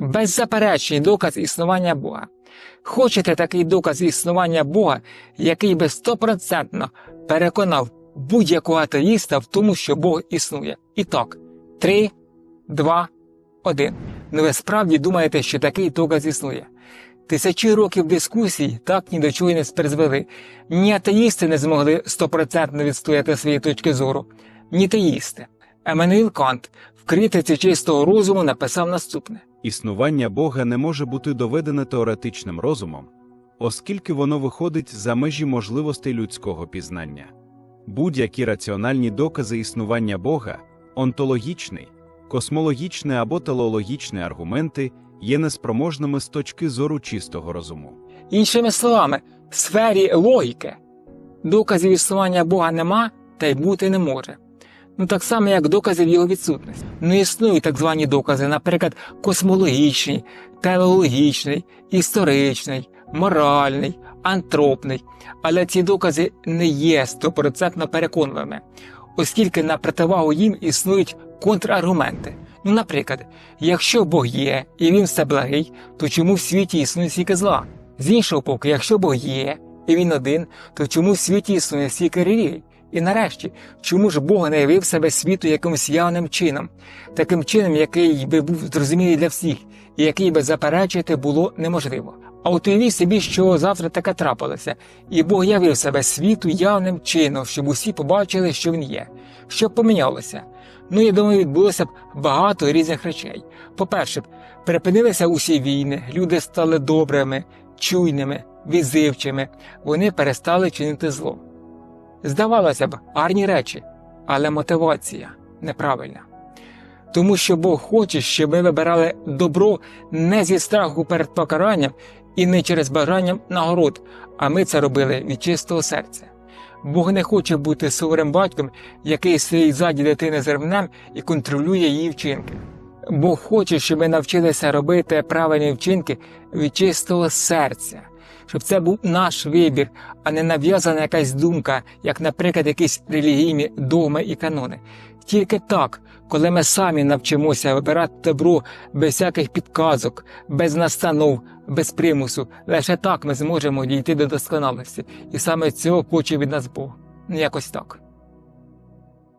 беззаперечний доказ існування Бога. Хочете такий доказ існування Бога, який би стопроцентно переконав будь-якого атеїста в тому, що Бог існує. І так, три, два, один. Ну ви справді думаєте, що такий доказ існує? Тисячі років дискусій так ні до чого не призвели. Ні атеїсти не змогли стопроцентно відстояти свої точки зору, ні теїсти. Еммануїл Кант в критиці чистого розуму написав наступне. Існування Бога не може бути доведене теоретичним розумом, оскільки воно виходить за межі можливостей людського пізнання. Будь-які раціональні докази існування Бога, онтологічний, космологічний або телеологічний аргументи є неспроможними з точки зору чистого розуму. Іншими словами, в сфері логіки доказів існування Бога нема та й бути не може. Ну так само, як доказів його відсутності. Ну існують так звані докази, наприклад, космологічний, телеологічний, історичний, моральний, антропний. Але ці докази не є стопроцентно переконливими, оскільки на противагу їм існують контраргументи. Ну, наприклад, якщо Бог є і він все благий, то чому в світі існує стільки зла? З іншого боку, якщо Бог є і він один, то чому в світі існує стільки релігій? І нарешті, чому ж Бог не явив себе світу якимось явним чином, таким чином, який би був зрозумілий для всіх, і який би заперечити було неможливо. А от уявіть собі, що завтра таке трапилося, і Бог явив себе світу явним чином, щоб усі побачили, що він є. Що б помінялося? Ну, я думаю, відбулося б багато різних речей. По-перше, припинилися усі війни, люди стали добрими, чуйними, відзивчими, вони перестали чинити зло. Здавалося б, гарні речі, але мотивація неправильна. Тому що Бог хоче, щоб ми вибирали добро не зі страху перед покаранням і не через бажання нагород, а ми це робили від чистого серця. Бог не хоче бути суворим батьком, який стоїть ззаді дитини з ревнем і контролює її вчинки. Бог хоче, щоб ми навчилися робити правильні вчинки від чистого серця, щоб це був наш вибір, а не нав'язана якась думка, як, наприклад, якісь релігійні догми і канони. Тільки так, коли ми самі навчимося вибирати добро без всяких підказок, без настанов, без примусу, лише так ми зможемо дійти до досконалості, і саме цього хоче від нас Бог. Якось так.